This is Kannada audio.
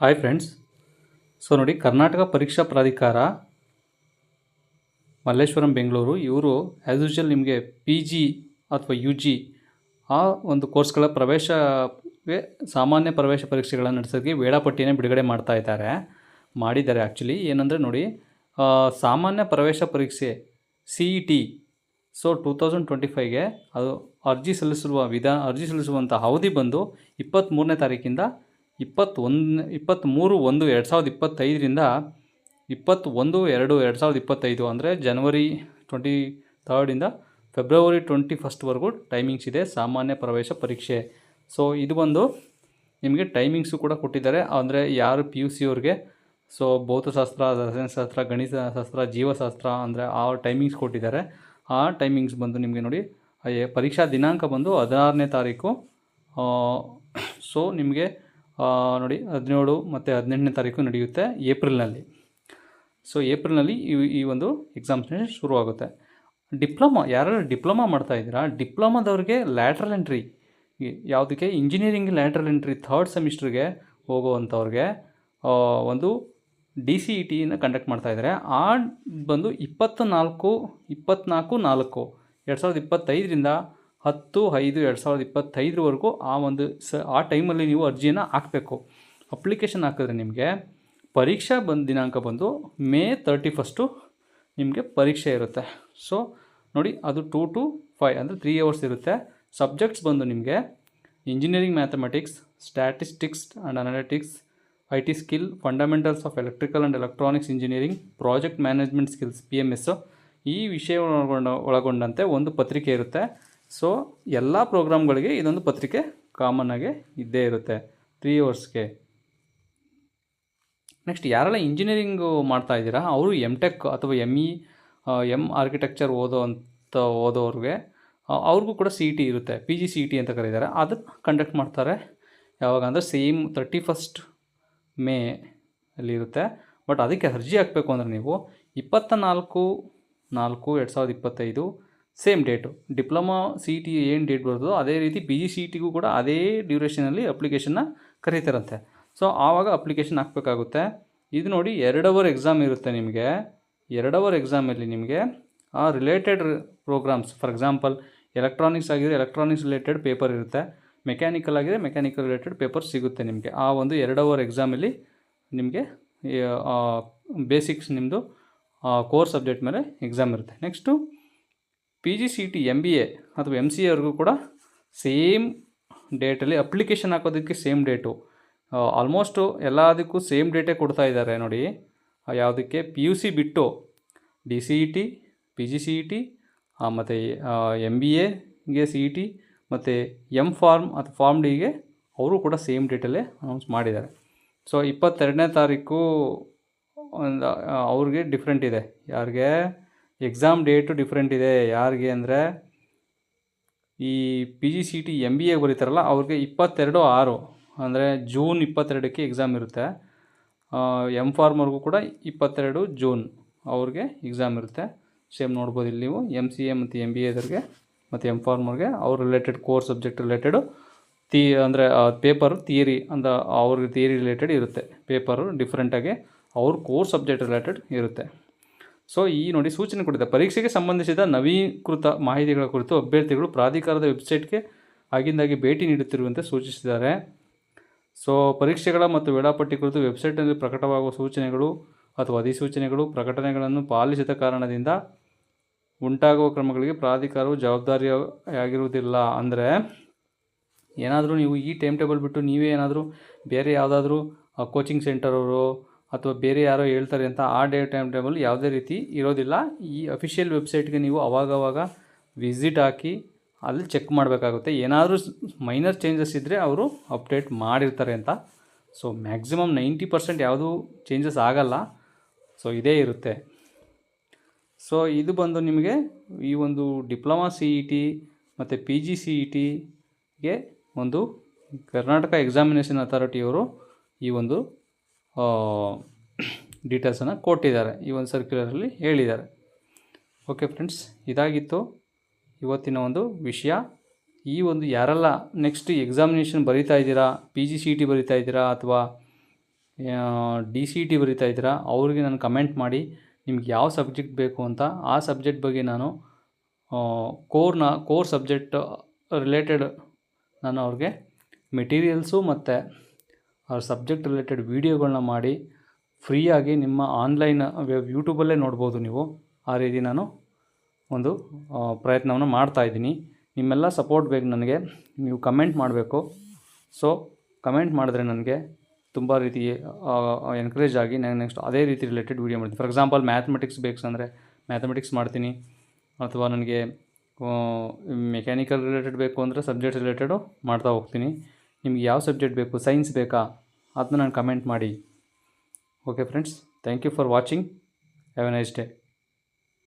ಹಾಯ್ ಫ್ರೆಂಡ್ಸ್ ಸೊ ನೋಡಿ, ಕರ್ನಾಟಕ ಪರೀಕ್ಷಾ ಪ್ರಾಧಿಕಾರ, ಮಲ್ಲೇಶ್ವರಂ, ಬೆಂಗಳೂರು, ಇವರು ಆ್ಯಸ್ ಯೂಶಲ್ ನಿಮಗೆ ಪಿ ಜಿ ಅಥವಾ ಯು ಜಿ ಆ ಒಂದು ಕೋರ್ಸ್ಗಳ ಪ್ರವೇಶಕ್ಕೆ ಸಾಮಾನ್ಯ ಪ್ರವೇಶ ಪರೀಕ್ಷೆಗಳನ್ನು ನಡೆಸೋದಕ್ಕೆ ವೇಳಾಪಟ್ಟಿಯನ್ನು ಬಿಡುಗಡೆ ಮಾಡ್ತಾ ಇದ್ದಾರೆ, ಮಾಡಿದ್ದಾರೆ ಆ್ಯಕ್ಚುಲಿ ಏನಂದರೆ ನೋಡಿ ಸಾಮಾನ್ಯ ಪ್ರವೇಶ ಪರೀಕ್ಷೆ C E T so two thousand twenty ಫೈವ್ಗೆ ಅದು ಅರ್ಜಿ ಸಲ್ಲಿಸುವ ವಿಧಾನ ಅರ್ಜಿ ಸಲ್ಲಿಸುವಂಥ ಅವಧಿ ಬಂದು ಇಪ್ಪತ್ತ್ಮೂರನೇ ತಾರೀಕಿಂದ ಇಪ್ಪತ್ತೊಂದು ಇಪ್ಪತ್ತ್ಮೂರು ಒಂದು ಎರಡು ಸಾವಿರದ ಇಪ್ಪತ್ತೈದರಿಂದ ಇಪ್ಪತ್ತೊಂದು ಎರಡು ಎರಡು ಸಾವಿರದ ಇಪ್ಪತ್ತೈದು ಅಂದರೆ ಜನವರಿ ಟ್ವೆಂಟಿ ಥರ್ಡಿಂದ ಫೆಬ್ರವರಿ ಟ್ವೆಂಟಿ ಫಸ್ಟ್ವರೆಗೂ ಟೈಮಿಂಗ್ಸ್ ಇದೆ, ಸಾಮಾನ್ಯ ಪ್ರವೇಶ ಪರೀಕ್ಷೆ. ಸೊ ಇದು ಬಂದು ನಿಮಗೆ ಟೈಮಿಂಗ್ಸು ಕೂಡ ಕೊಟ್ಟಿದ್ದಾರೆ. ಅಂದರೆ ಯಾರು ಪಿ ಯು ಸಿ ಅವ್ರಿಗೆ ಸೊ ಭೌತಶಾಸ್ತ್ರ, ರಸಾಯನಶಾಸ್ತ್ರ, ಗಣಿತಶಾಸ್ತ್ರ, ಜೀವಶಾಸ್ತ್ರ ಅಂದರೆ ಆ ಟೈಮಿಂಗ್ಸ್ ಕೊಟ್ಟಿದ್ದಾರೆ. ಆ ಟೈಮಿಂಗ್ಸ್ ಬಂದು ನಿಮಗೆ ನೋಡಿ ಪರೀಕ್ಷಾ ದಿನಾಂಕ ಬಂದು ಹದಿನಾರನೇ ತಾರೀಕು ಸೊ ನಿಮಗೆ ನೋಡಿ, ಹದಿನೇಳು ಮತ್ತು ಹದಿನೆಂಟನೇ ತಾರೀಕು ನಡೆಯುತ್ತೆ ಏಪ್ರಿಲ್ನಲ್ಲಿ. ಸೊ ಏಪ್ರಿಲ್ನಲ್ಲಿ ಈ ಈ ಒಂದು ಎಕ್ಸಾಮ್ಸ್ ಶುರುವಾಗುತ್ತೆ. ಡಿಪ್ಲೊಮಾ ಯಾರು ಡಿಪ್ಲೊಮಾ ಮಾಡ್ತಾ ಇದ್ದೀರಾ, ಡಿಪ್ಲೊಮಾದವ್ರಿಗೆ ಲ್ಯಾಟ್ರಲ್ ಎಂಟ್ರಿ ಯಾವುದಕ್ಕೆ ಇಂಜಿನಿಯರಿಂಗ್ ಲ್ಯಾಟ್ರಲ್ ಎಂಟ್ರಿ ಥರ್ಡ್ ಸೆಮಿಸ್ಟ್ರಿಗೆ ಹೋಗುವಂಥವ್ರಿಗೆ ಒಂದು ಡಿ ಸಿ ಇ ಟಿನ ಕಂಡಕ್ಟ್ ಮಾಡ್ತಾ ಇದ್ದಾರೆ. ಆ ಬಂದು ಇಪ್ಪತ್ತು ನಾಲ್ಕು ಇಪ್ಪತ್ತ್ನಾಲ್ಕು ನಾಲ್ಕು, ಎರಡು ಸಾವಿರದ ಇಪ್ಪತ್ತೈದರಿಂದ ಹತ್ತು, ಐದು, ಎರಡು ಸಾವಿರದ ಇಪ್ಪತ್ತೈದರವರೆಗೂ ಆ ಒಂದು ಸ, ಆ ಟೈಮಲ್ಲಿ ನೀವು ಅರ್ಜಿಯನ್ನು ಹಾಕಬೇಕು. ಅಪ್ಲಿಕೇಶನ್ ಹಾಕಿದ್ರೆ ನಿಮಗೆ ಪರೀಕ್ಷಾ ಬಂದ ದಿನಾಂಕ ಬಂದು ಮೇ ತರ್ಟಿ ಫಸ್ಟು ನಿಮಗೆ ಪರೀಕ್ಷೆ ಇರುತ್ತೆ. ಸೊ, ನೋಡಿ, ಅದು ಟೂ ಟು ಫೈವ್ ಅಂದರೆ ತ್ರೀ ಅವರ್ಸ್ ಇರುತ್ತೆ. ಸಬ್ಜೆಕ್ಟ್ಸ್ ಬಂದು ನಿಮಗೆ engineering, mathematics, statistics and analytics, I T skill, fundamentals of electrical and electronics engineering, project management skills, P M S ಈ ವಿಷಯ ಒಳಗೊಂಡ, ಒಳಗೊಂಡಂತೆ ಒಂದು ಪತ್ರಿಕೆ ಇರುತ್ತೆ. ಸೊ ಎಲ್ಲ ಪ್ರೋಗ್ರಾಮ್ಗಳಿಗೆ ಇದೊಂದು ಪತ್ರಿಕೆ ಕಾಮನ್ ಆಗಿ ಇದ್ದೇ ಇರುತ್ತೆ. ತ್ರೀ ಅವರ್ಸ್ಗೆ ನೆಕ್ಸ್ಟ್ ಯಾರೆಲ್ಲ ಇಂಜಿನಿಯರಿಂಗು ಮಾಡ್ತಾ ಇದ್ದೀರಾ, ಅವರು ಎಂ ಟೆಕ್ ಅಥವಾ ಎಂ ಇ ಎಂ ಆರ್ಕಿಟೆಕ್ಚರ್ ಓದೋ ಅಂತ ಓದೋರಿಗೆ ಅವ್ರಿಗೂ ಕೂಡ ಸಿ ಇ ಟಿ ಇರುತ್ತೆ. P G C E T ಅಂತ ಕರೀತಾರೆ. ಅದನ್ನು ಕಂಡಕ್ಟ್ ಮಾಡ್ತಾರೆ. ಯಾವಾಗ ಅಂದರೆ ಸೇಮ್ ತರ್ಟಿ ಫಸ್ಟ್ ಮೇ ಅಲ್ಲಿ ಇರುತ್ತೆ ಬಟ್ ಅದಕ್ಕೆ ಅರ್ಜಿ ಹಾಕಬೇಕು ಅಂದರೆ ನೀವು ಇಪ್ಪತ್ತ ನಾಲ್ಕು ನಾಲ್ಕು, ಎರಡು ಸಾವಿರದ ಇಪ್ಪತ್ತೈದು same date diploma C T ಏನು ಡೇಟ್ ಬರ್ತದೋ ಅದೇ ರೀತಿ ಪಿ ಜಿ ಸಿ ಟಿಗೂ ಕೂಡ ಅದೇ ಡ್ಯೂರೇಷನಲ್ಲಿ ಅಪ್ಲಿಕೇಶನ್ನ ಕರೀತಾರಂತೆ. ಸೊ ಆವಾಗ ಅಪ್ಲಿಕೇಶನ್ ಹಾಕಬೇಕಾಗುತ್ತೆ. ಇದು ನೋಡಿ ಎರಡು ಅವರ್ ಎಕ್ಸಾಮ್ ಇರುತ್ತೆ ನಿಮಗೆ. ಎರಡು ಅವರ್ ಎಕ್ಸಾಮಲ್ಲಿ ನಿಮಗೆ, ಆ related programs for example electronics ಆಗಿದ್ರೆ ಎಲೆಕ್ಟ್ರಾನಿಕ್ಸ್ ರಿಲೇಟೆಡ್ ಪೇಪರ್ ಇರುತ್ತೆ. ಮೆಕ್ಯಾನಿಕಲ್ ಆಗಿದೆ ಮೆಕ್ಯಾನಿಕಲ್ ರಿಲೇಟೆಡ್ ಪೇಪರ್ ಸಿಗುತ್ತೆ ನಿಮಗೆ. ಆ ಒಂದು ಎರಡು ಅವರ್ ಎಕ್ಸಾಮಲ್ಲಿ ನಿಮಗೆ ಬೇಸಿಕ್ಸ್ ನಿಮ್ಮದು ಕೋರ್ ಸಬ್ಜೆಕ್ಟ್ ಮೇಲೆ ಎಕ್ಸಾಮ್ ಇರುತ್ತೆ. Next P G C T M B A ಅಥವಾ ಎಂ ಸಿ ಎವ್ರಿಗೂ ಕೂಡ ಸೇಮ್ ಡೇಟಲ್ಲಿ ಅಪ್ಲಿಕೇಶನ್ ಹಾಕೋದಕ್ಕೆ ಸೇಮ್ ಡೇಟು ಆಲ್ಮೋಸ್ಟು ಎಲ್ಲದಕ್ಕೂ ಸೇಮ್ ಡೇಟೇ ಕೊಡ್ತಾ ಇದ್ದಾರೆ ನೋಡಿ. ಯಾವುದಕ್ಕೆ? ಪಿ ಯು ಸಿ ಬಿಟ್ಟು D C E T P G C E T ಮತ್ತು ಎಂ ಬಿ ಎಗೆ ಸಿ ಇ ಟಿ ಮತ್ತು ಎಂ ಫಾರ್ಮ್ ಅಥವಾ ಫಾರ್ಮ್ ಡಿಗೆ ಅವರು ಕೂಡ ಸೇಮ್ ಡೇಟಲ್ಲೇ ಅನೌನ್ಸ್ ಮಾಡಿದ್ದಾರೆ. ಸೊ ಇಪ್ಪತ್ತೆರಡನೇ ತಾರೀಕು ಒಂದು ಅವ್ರಿಗೆ ಡಿಫ್ರೆಂಟ್ ಇದೆ. ಯಾರಿಗೆ? ಎಕ್ಸಾಮ್ ಡೇಟು ಡಿಫ್ರೆಂಟ್ ಇದೆ. ಯಾರಿಗೆ ಅಂದರೆ ಈ P G C T M B A ಬರೀತಾರಲ್ಲ, ಅವ್ರಿಗೆ ಇಪ್ಪತ್ತೆರಡು ಆರು. ಅಂದರೆ ಜೂನ್ ಇಪ್ಪತ್ತೆರಡಕ್ಕೆ ಎಕ್ಸಾಮ್ ಇರುತ್ತೆ. ಎಂ ಫಾರ್ಮರ್ಗೂ ಕೂಡ ಇಪ್ಪತ್ತೆರಡು ಜೂನ್ ಅವ್ರಿಗೆ ಎಕ್ಸಾಮ್ ಇರುತ್ತೆ. ಸೇಮ್ ನೋಡ್ಬೋದು ಇಲ್ಲಿ ನೀವು ಎಂ ಸಿ ಎ ಮತ್ತು ಎಂ ಬಿ ಎದವ್ರಿಗೆ ಮತ್ತು ಎಂ ಫಾರ್ಮರ್ಗೆ ಅವ್ರ ರಿಲೇಟೆಡ್ ಕೋರ್ಸ್ ಸಬ್ಜೆಕ್ಟ್ ರಿಲೇಟೆಡು ತೀ ಅಂದರೆ ಪೇಪರು ಥಿಯರಿ ಅಂತ ಅವ್ರಿಗೆ ಥಿಯರಿ ರಿಲೇಟೆಡ್ ಇರುತ್ತೆ. ಪೇಪರು ಡಿಫ್ರೆಂಟಾಗಿ ಅವ್ರ ಕೋರ್ಸ್ ಸಬ್ಜೆಕ್ಟ್ ರಿಲೇಟೆಡ್ ಇರುತ್ತೆ. ಸೊ ಈ ನೋಡಿ ಸೂಚನೆ ಕೊಟ್ಟಿದೆ. ಪರೀಕ್ಷೆಗೆ ಸಂಬಂಧಿಸಿದ ನವೀಕೃತ ಮಾಹಿತಿಗಳ ಕುರಿತು ಅಭ್ಯರ್ಥಿಗಳು ಪ್ರಾಧಿಕಾರದ ವೆಬ್ಸೈಟ್ಗೆ ಆಗಿಂದಾಗಿ ಭೇಟಿ ನೀಡುತ್ತಿರುವಂತೆ ಸೂಚಿಸಿದ್ದಾರೆ. ಸೊ ಪರೀಕ್ಷೆಗಳ ಮತ್ತು ವೇಳಾಪಟ್ಟಿ ಕುರಿತು ವೆಬ್ಸೈಟ್ನಲ್ಲಿ ಪ್ರಕಟವಾಗುವ ಸೂಚನೆಗಳು ಅಥವಾ ಅಧಿಸೂಚನೆಗಳು, ಪ್ರಕಟಣೆಗಳನ್ನು ಪಾಲಿಸಿದ ಕಾರಣದಿಂದ ಉಂಟಾಗುವ ಕ್ರಮಗಳಿಗೆ ಪ್ರಾಧಿಕಾರವು ಜವಾಬ್ದಾರಿಯಾಗಿರುವುದಿಲ್ಲ. ಅಂದರೆ, ಏನಾದರೂ ನೀವು ಈ ಟೈಮ್ ಟೇಬಲ್ ಬಿಟ್ಟು ನೀವೇ ಏನಾದರೂ ಬೇರೆ ಯಾವುದಾದ್ರೂ ಕೋಚಿಂಗ್ ಸೆಂಟರ್ ಅವರು ಅಥವಾ ಬೇರೆ ಯಾರೋ ಹೇಳ್ತಾರೆ ಅಂತ ಆ ಡೇ ಟೈಮ್ ಟೇಬಲ್ ಯಾವುದೇ ರೀತಿ ಇರೋದಿಲ್ಲ. ಈ ಅಫಿಷಿಯಲ್ ವೆಬ್ಸೈಟ್ಗೆ ನೀವು ಅವಾಗವಾಗ ವಿಸಿಟ್ ಹಾಕಿ ಅಲ್ಲಿ ಚೆಕ್ ಮಾಡಬೇಕಾಗುತ್ತೆ. ಏನಾದರೂ ಮೈನರ್ ಚೇಂಜಸ್ ಇದ್ದರೆ ಅವರು ಅಪ್ಡೇಟ್ ಮಾಡಿರ್ತಾರೆ ಅಂತ. ಸೊ ಮ್ಯಾಕ್ಸಿಮಮ್ ನೈಂಟಿ ಪರ್ಸೆಂಟ್ ಯಾವುದೂ ಚೇಂಜಸ್ ಆಗಲ್ಲ. ಸೊ ಇದೇ ಇರುತ್ತೆ. ಸೊ ಇದು ಬಂದು ನಿಮಗೆ ಈ ಒಂದು ಡಿಪ್ಲೊಮಾ ಸಿ ಇ ಟಿ ಮತ್ತು ಪಿ ಜಿ ಸಿ ಇ ಟಿಗೆ ಒಂದು ಕರ್ನಾಟಕ ಎಕ್ಸಾಮಿನೇಷನ್ ಅಥಾರಿಟಿಯವರು ಈ ಒಂದು ಡೀಟೇಲ್ಸನ್ನು ಕೊಟ್ಟಿದ್ದಾರೆ. ಈ ಒಂದು ಸರ್ಕ್ಯುಲರಲ್ಲಿ ಹೇಳಿದ್ದಾರೆ. ಓಕೆ ಫ್ರೆಂಡ್ಸ್ ಇದಾಗಿತ್ತು ಇವತ್ತಿನ ಒಂದು ವಿಷಯ. ಈ ಒಂದು ಯಾರೆಲ್ಲ ನೆಕ್ಸ್ಟ್ ಎಕ್ಸಾಮಿನೇಷನ್ ಬರಿತಾ ಇದ್ದೀರಾ ಪಿ ಜಿ ಸಿ ಟಿ ಬರಿತಾ ಇದ್ದೀರಾ ಅಥವಾ ಡಿ ಸಿ ಟಿ ಬರಿತಾ ಇದ್ದೀರಾ, ಅವ್ರಿಗೆ ನಾನು ಕಮೆಂಟ್ ಮಾಡಿ ನಿಮ್ಗೆ ಯಾವ ಸಬ್ಜೆಕ್ಟ್ ಬೇಕು ಅಂತ, ಆ ಸಬ್ಜೆಕ್ಟ್ ಬಗ್ಗೆ ನಾನು ಕೋರ್ನ ಕೋರ್ ಸಬ್ಜೆಕ್ಟ್ ರಿಲೇಟೆಡ್ ನಾನು ಅವ್ರಿಗೆ ಮೆಟೀರಿಯಲ್ಸು ಮತ್ತು ಅವ್ರ ಸಬ್ಜೆಕ್ಟ್ ರಿಲೇಟೆಡ್ ವೀಡಿಯೋಗಳನ್ನ ಮಾಡಿ ಫ್ರೀಯಾಗಿ ನಿಮ್ಮ ಆನ್ಲೈನ್ ಯೂಟ್ಯೂಬಲ್ಲೇ ನೋಡ್ಬೋದು ನೀವು. ಆ ರೀತಿ ನಾನು ಒಂದು ಪ್ರಯತ್ನವನ್ನು ಮಾಡ್ತಾ ಇದ್ದೀನಿ. ನಿಮ್ಮೆಲ್ಲ ಸಪೋರ್ಟ್ ಬೇಕು ನನಗೆ. ನೀವು ಕಮೆಂಟ್ ಮಾಡಬೇಕು. ಸೊ ಕಮೆಂಟ್ ಮಾಡಿದ್ರೆ ನನಗೆ ತುಂಬ ರೀತಿ ಎನ್ಕರೇಜ್ ಆಗಿ ನಾನು ನೆಕ್ಸ್ಟ್ ಅದೇ ರೀತಿ ರಿಲೇಟೆಡ್ ವೀಡಿಯೋ ಮಾಡ್ತೀನಿ. ಫಾರ್ ಎಕ್ಸಾಂಪಲ್ ಮ್ಯಾಥಮೆಟಿಕ್ಸ್ ಬೇಕು ಅಂದರೆ ಮ್ಯಾಥಮೆಟಿಕ್ಸ್ ಮಾಡ್ತೀನಿ. ಅಥವಾ ನನಗೆ ಮೆಕ್ಯಾನಿಕಲ್ ರಿಲೇಟೆಡ್ ಬೇಕು ಅಂದರೆ ಸಬ್ಜೆಕ್ಟ್ ರಿಲೇಟೆಡು ಮಾಡ್ತಾ ಹೋಗ್ತೀನಿ. ನಿಮ್ಗೆ ಯಾವ ಸಬ್ಜೆಕ್ಟ್ ಬೇಕು, ಸೈನ್ಸ್ ಬೇಕಾ ಅದನ್ನ ನಾನು ಕಮೆಂಟ್ ಮಾಡಿ. Okay friends thank you for watching have a nice day